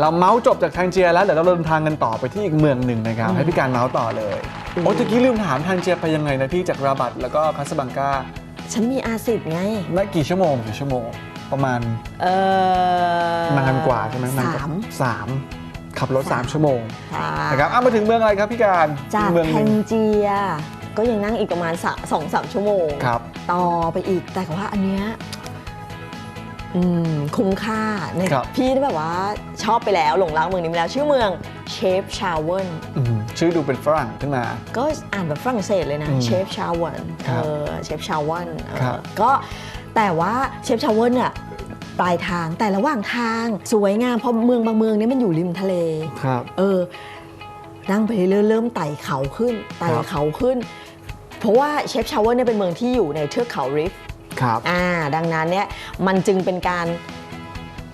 เราเมาส์จบจากทางเจียแล้วเดี๋ยวเราเดินทางกันต่อไปที่อีกเมืองหนึ่งนะครับ ให้พี่การเมาส์ต่อเลยโอ้ตะกี้ลืมถามทางเจียไปยังไงนะพี่จากราบัตแล้วก็คาสบังกาฉันมีอาสิทธิ์ไงไม่กี่ชั่วโมงกี่ชั่วโมงประมาณเออนานกว่าใช่ไหมนนกว่สามสามขับรถสาม3ชั่วโมงค่ะนะครับอะมาถึงเมืองอะไรครับพี่การจากเมืองแทหนึ่นงเจีย ก็ยังนั่งอีกประมาณสะสองสามชั่วโมงครับต่อไปอีกแต่ว่าอันเนี้ย อืมคุ้มค่าในครับ พี่แบบว่าชอบไปแล้วหลงรักเมืองนี้ไปแล้ว ชื่อเมืองเชฟชาวเวนอืมชื่อดูเป็นฝรั่งขึ้นมา ก็อ่านแบบฝรั่งเศสเลยนะอืมเชฟชาวเวนคเอรับอเชฟชาวเวนครับ ก็แต่ว่าเชฟชาวเวนเนี่ยปลายทางแต่ระหว่างทางสวยงามเพราะเมืองบางเมืองเนี่ยมันอยู่ริมทะเล ครับ เออ นั่งไปเรื่อยๆเริ่มไต่เขาขึ้น ไต่ครับ เขาขึ้น เพราะว่าเชฟชาวเวอร์เนี่ยเป็นเมืองที่อยู่ในเทือกเขาริฟ ครับอ่าดังนั้นเนี่ยมันจึงเป็นการ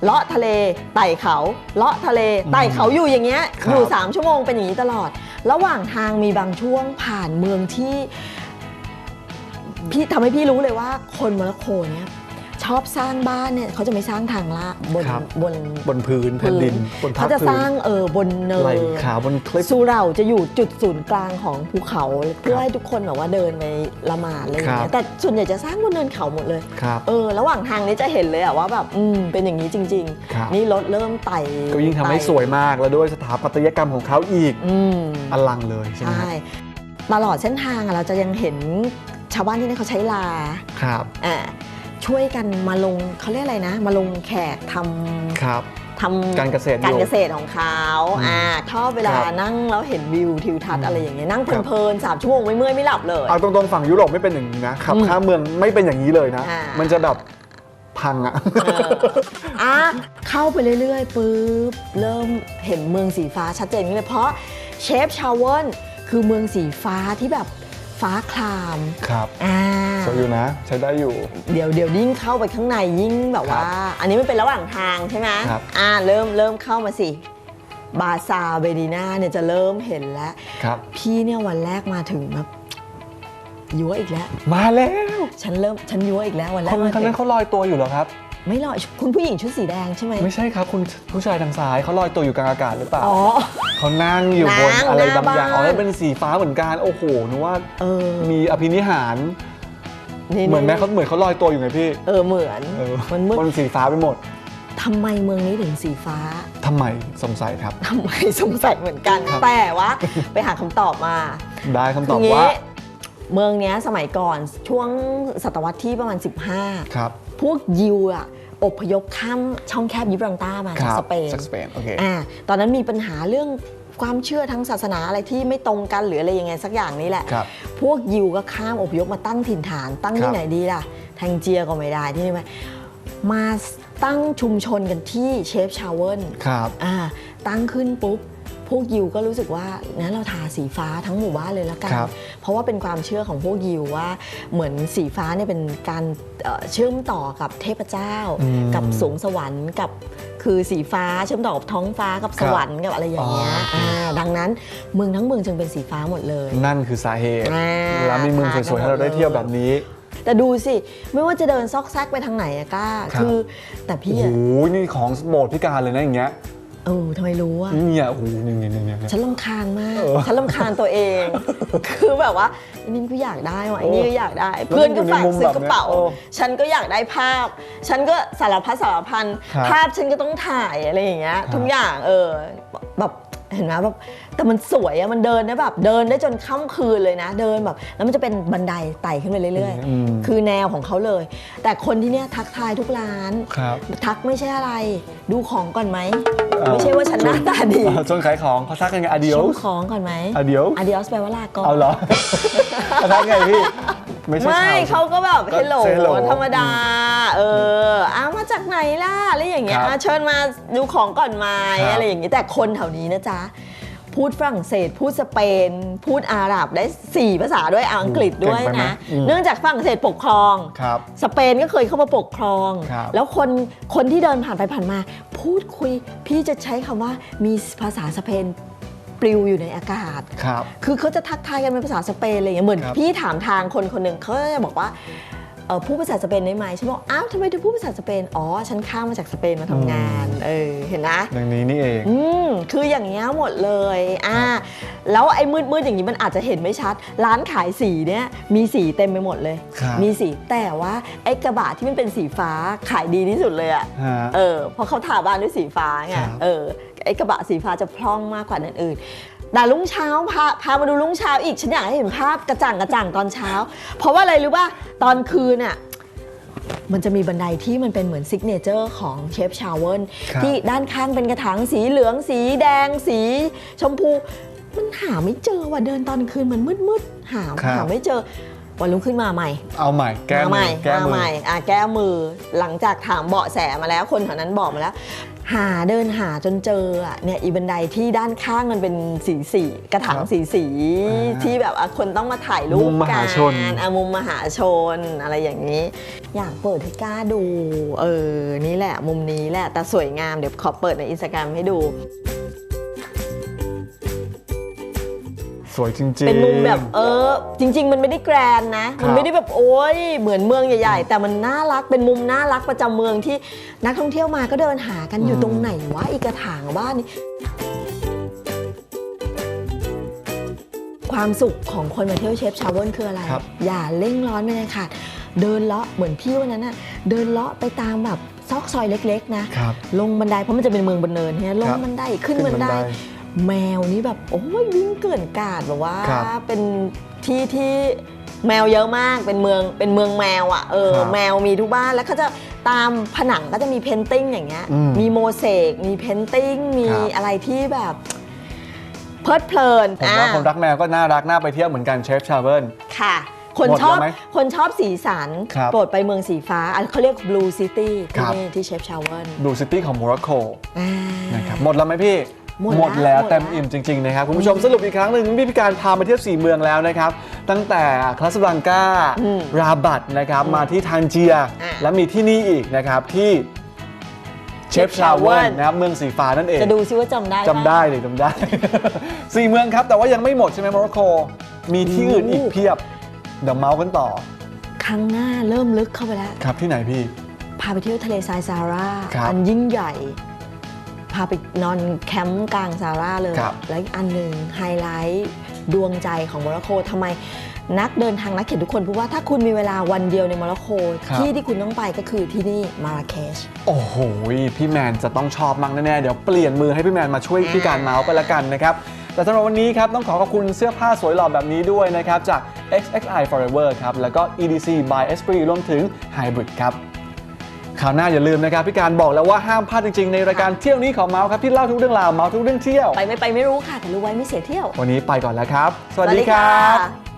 เลาะทะเลไต่เขาเลาะทะเลไต่เขาอยู่อย่างเงี้ยครับ อยู่ 3 ชั่วโมงเป็นอย่างนี้ตลอด ระหว่างทางมีบางช่วงผ่านเมืองที่พี่ทำให้พี่รู้เลยว่าคนโมร็อกโกเนี่ย ชอบสร้างบ้านเนี่ยเขาจะไม่สร้างทางลาดบนครับบนบนพื้นแผ่นดินบนภาเขาคจะพื้สร้างเออบนเนิไหล่นขาวบนคลิป สุเหร่าจะอยู่จุดศูนย์กลางของภูเขาเพื่อให้ทุกคนแบบว่าเดินไปละหมาดอะไรอย่างคเงี้รัยบ แต่ส่วนใหญ่จะสร้างบนเนินเขาหมดเลย ครับ เออระหว่างทางนี้จะเห็นเลยอะว่าแบบอืมเป็นอย่างนี้จริง ครับ ๆ นี่รถเริ่มไต่ก็ยิ่งทำให้ไต่สวยมากแล้วด้วยสถาปัตยกรรมของเขาอีกอืมอลังเลยใช่ไหมใช่ครับตลอดเส้นทางอะเราจะยังเห็นชาวบ้านที่นี่เขาใช้ลาครับ อ่า ช่วยกันมาลงเขาเรียกอะไรนะ มาลงแขกทำครับทำการเกษตรอยู่การเกษตรของเขาอืมอ่าชอบเวลาครับนั่งแล้วเห็นวิวทิวทัศน์อะไรอย่างเงี้ยนั่งครับเพลินๆสามชั่วโมงไม่เมื่อยไม่หลับเลยเอาตรงๆฝั่งยุโรปไม่เป็นอย่างนี้นะขับอืมข้ามเมืองไม่เป็นอย่างนี้เลยนะอ่ามัมันจะแบบพังอะเอออะเข้าไปเรื่อยๆปุ๊บเริ่มเห็นเมืองสีฟ้าชัดเจนขึ้นเลยเพราะเชฟชาวเวนคือเมืองสีฟ้าที่แบบ ฟ้าครามครับอ่าสวยอยู่นะ ใช้ได้อยู่ เดี๋ยวเดี๋ยวยิ่งเข้าไปข้างในยิ่งแบบว่า อันนี้มันเป็นระหว่างทางใช่ไหมครับอ่าเริ่มเริ่มเข้ามาสิ บาซาเบดีนาเนี่ยจะเริ่มเห็นแล้วครับ พี่เนี่ยวันแรกมาถึงแบบยัวอีกแล้ว มาแล้ว ฉันเริ่มฉันยัวอีกแล้ววันแรคกนมาคนถึนั้นงเขาลอยตัวอยู่เหรอครับไม่ลอยคุณผู้หญิงชุดสีแดงใช่ไหมไม่ใช่ครับ คุณผู้ชายทางซ้ายเขาลอยตัวอยู่กลางอากาศหรือเปล่าอ๋อ เขานั่งอยู่บนนั่งอะไรหน้าบางอย่างบ้าน อ๋อแล้วเป็นสีฟ้าเหมือนกันโอ้โหนึกว่าเออมีอภินิหาร เหมือนแม่เขาเหมือนเขาลอยตัวอยู่ไงพี่เออเหมือนเออมันมืดมันสีฟ้าไปหมดทำไมเมืองนี้ถึงสีฟ้า ทำไมสงสัยครับ ทำไมสงสัยเหมือนกัน ครับ แต่ว่า ไปหาคำตอบมาได้คำตอบคืว่างี้เมืองเนี้ยสมัยก่อนช่วงศตวรรษที่ประมาณ15ครับพวกยิวอะ อพยพข้ามช่องแคบยิบรัลตาร์มาคจากรับสเปนจากสเปนโอเคอ่าตอนนั้นมีปัญหาเรื่องความเชื่อทางศาสนาอะไรที่ไม่ตรงกันหรืออะไรยังไงสักอย่างนี้แหละครับพวกยิวก็ข้ามอพยพมาตั้งถิ่นฐาน ตั้งครัที่บไหนดีล่ะ แทงเจียก็ไม่ได้ที่นี่ไหมมาตั้งชุมชนกันที่เชฟชาวเวนครับอ่าตั้งขึ้นปุ๊บ พวกยิวก็รู้สึกว่านั้นเราทาสีฟ้าทั้งหมู่บ้านเลยละกันครับเพราะว่าเป็นความเชื่อของพวกยิวว่า เหมือนสีฟ้าเนี่ยเป็นการเอ่อเชื่อมต่อกับเทพเจ้าอืมกับสวงสวรรค์กับคือสีฟ้าเชื่อมต่อกับท้องฟ้ากับสวรรค์กับอะไรอย่างเงี้ยอ๋ออ่าดังนั้นเมืองทั้งเมืองจึงเป็นสีฟ้าหมดเลย นั่นคือสาเหตุอ่าแล้วมีเมืองสวยๆให้เราได้เที่ยวแบบนี้แต่ดูสิ ไม่ว่าจะเดินซอกแซกไปทางไหนอะก้าครับคือแต่โอ้พี่โหอะนี่ของโบสถ์พิการเลยนะอย่างเงี้ย เออทำไมรู้อะเนี่ยโอ้โหนี่นี่นี่นี่ฉันลำคาญมากเออฉันลำคาญตัวเอง คือแบบว่าไอ้นี่ก็อยากได้ว่ะไอ้นี่ก็อยากได้แล้วเพื่อนก็ฝากมันอยู่ในมุมซื้อกระเป๋าแบบเนี้ยโอ้ฉันก็อยากได้ภาพ ฉันก็สารพัดสารพัน ครับภาพฉันก็ต้องถ่ายอะไรอย่างเงี้ย ครับ ทุกอย่างเออแบบ เห็นไหมแบบแต่มันสวยอะมันเดินได้แบบเดินได้จนค่ำคืนเลยนะ เดินแบบ แล้วมันจะเป็นบันไดไต่ขึ้นไปเรื่อย อืม ๆ คือแนวของเขาเลย แต่คนที่เนี้ยทักทายทุกร้าน ครับ ทักไม่ใช่อะไร ดูของก่อนไหม เออไม่ใช่ว่าฉันหน้าตาดีอ่าชวนขายของเขาทักกันไงช adios มของก่อนไหม adios adios แปลว่าลาก่อน เอาเหรอเขาทักไงพี่ ไม่ใช่ไม่ชาว เขาก็แบบก็เฮลโหล say hello ธรรมดา เอออ้าวมาจากไหนล่ะอะไรอย่างเงี้ยครับอะเชิญมาดูของก่อนไหมครับอะไรอย่างเงี้ยแต่คนแถวนี้นะจ๊ะ พูดฝรั่งเศส พูดสเปน พูดอาหรับได้ 4 ภาษาด้วยอังกฤษด้วยเก่งไปไหมนะ อืม เนื่องจากฝรั่งเศสปกครอง ครับ สเปนก็เคยเข้ามาปกครอง ครับ แล้วคนคนที่เดินผ่านไปผ่านมา พูดคุยพี่จะใช้คำว่ามีภาษาสเปน ปลิวอยู่ในอากาศ ครับ คือเขาจะทักทายกันเป็นภาษาสเปนอะไรอย่างเงี้ยเหมือนครับ พี่ถามทางคนคนหนึ่งเขาจะบอกว่าเอ่อ พูดภาษาสเปนได้ไหมฉันบอกอ้าวทำไมเธอพูดภาษาสเปนอ๋อฉันข้ามมาจากสเปนมาทำงานเออเห็นนะ ดังนี้นี่เอง อืมคืออย่างเงี้ยหมดเลยอ่าแล้วไอ้มืดๆอย่างนี้มันอาจจะเห็นไม่ชัด ร้านขายสีเนี่ยมีสีเต็มไปหมดเลย ครับ มีสีแต่ว่าไอ้กระบะที่มันเป็นสีฟ้าขายดีที่สุดเลยอะฮะ เออเพราะเขาทาบ้านด้วยสีฟ้าไงครับ เออไอ้กระบะสีฟ้าจะพร่องมากกว่านั้นอื่น แต่รุ่งเช้าพาพามาดูรุ่งเช้าอีกฉันอยากให้เห็นภาพกระจ่างกระจ่างตอนเช้า เพราะว่าอะไรรู้ป่ะตอนคืนน่ะมันจะมีบันไดที่มันเป็นเหมือนซิกเนเจอร์ของเชฟชาวเวิร์นครับที่ด้านข้างเป็นกระถางสีเหลือง สีแดง สีชมพู มันหาไม่เจอว่ะเดินตอนคืนมันมืดๆหาครับ หาไม่เจอวันรุ่งขึ้นมาใหม่ เอาใหม่แก้มามืใหอม่แก้มามืใหอ ม่อะแก้มือหลังจากถามเบาะแสมาแล้วคนแถวนั้นบอกมาแล้ว หาเดินหาจนเจออะเนี่ยอีบันไดที่ด้านข้างมันเป็นสีสีกระถางครับสีสีอ่าที่แบบอะคนต้องมาถ่ายรูมุปมมกัหาชนอะมุมมหาชนอะไรอย่างนี้ อยากเปิดให้กล้าดู เออ นี่แหละมุมนี้แหละแต่สวยงามเดี๋ยวขอเปิดในอินสตาแกรมให้ดู วยจริงๆ เป็นมุมแบบเออ จริง ๆ มันไม่ได้แกรนด์นะ ครับมันไม่ได้แบบโอ้ยเหมือนเมืองใหญ่ ๆ แต่มันน่ารักเป็นมุมน่ารักประจำเมืองที่นักท่องเที่ยวมาก็เดินหากันอยู่ตรงไหนวะอีกระถางบ้านนี้ ความสุขของคนมาเที่ยวเชฟชาวเวิร์นคืออะไร ครับ อย่าเร่งร้อนไปเลยค่ะเดินเลาะเหมือนพี่วันนั้นน่ะเดินเลาะไปตามแบบซอกซอยเล็ก ๆ นะ ครับ ลงบันไดเพราะมันจะเป็นเมืองบนเนินใช่ไหมลงครับบันไดขึ้นขึ้นบันไดบันได แมวนี่แบบโอ้ยวิ่งเกินกาดแบบว่าครับเป็นที่ที่แมวเยอะมากเป็นเมืองเป็นเมืองแมวอะเออครับแมวมีทุกบ้านแล้วเขาจะตามผนังก็จะมีเพนติ้งอย่างเงี้ยอืมมีโมเสกมีเพนติ้งมีครับ อะไรที่แบบเพลิดเพลินผมว่าอะ คนรักแมวก็น่ารักน่าไปเที่ยวเหมือนกันเชฟชาเวิร์น ค่ะ คนหมดชอบแล้วไหมคนชอบสีสัน ครับโปรดไปเมืองสีฟ้า อันเขาเรียก Blue City ครัที่บ นี่ที่เชฟชาวเวิร์นดูซิตี้ของโมร็อกโกอ่านะครับหมดแล้วไหมพี่ หมดแล้วแล้วหมดแล้วเต็มอิ่มจริง ๆ นะครับ คุณผู้ชมสรุปอีกครั้งหนึ่งพี่พิการพามาเที่ยวสี่เมืองแล้วนะครับ ตั้งแต่คลาสบลังกาอืมราบัตนะครับ มาที่ทานเจียอะและมีที่นี่อีกนะครับที่เชฟชาเวิร์นนะครับเมืองสีฟ้านั่นเอง จะดูซิว่าจำได้ปะจำได้เลยจำได้ สี่เมืองครับ แต่ว่ายังไม่หมดใช่ไหมโมร็อกโก มีที่อื่นอีกเพียบ เดี๋ยวเมาส์กันต่อ ครั้งหน้าเริ่มลึกเข้าไปแล้ว ครับที่ไหนพี่ พาไปเที่ยวทะเลทรายซาฮาราครับอันยิ่งใหญ่ พาไปนอนแคมป์กลางซาฮาราเลย ครับ และอีกอันหนึ่งไฮไลท์ดวงใจของโมร็อกโกทำไมนักเดินทางนักเขียนทุกคนพูดว่าถ้าคุณมีเวลาวันเดียวในโมร็อกโกครับ ที่ที่คุณต้องไปก็คือที่นี่มาราเคช โอ้โห พี่แมนจะต้องชอบมากแน่ๆ เดี๋ยวเปลี่ยนมือให้พี่แมนมาช่วยพี่การเมาส์ไปละกันนะครับ แต่สำหรับวันนี้ครับ ต้องขอขอบคุณเสื้อผ้าสวยหล่อแบบนี้ด้วยนะครับ จาก XXI Forever ครับ แล้วก็ EDC by Esprit รวมถึง Hybrid ครับ คราวหน้าอย่าลืมนะครับพี่การบอกแล้วว่าห้ามพลาดจริงๆ ในรายการเที่ยวนี้ของเมาส์ครับที่เล่าทุกเรื่องราวเมาส์ทุกเรื่องเที่ยว ไปไม่ไปไม่รู้ค่ะ แต่รู้ไว้ไม่เสียเที่ยว วันนี้ไปก่อนแล้วครับ สวัสดีครับค่ะ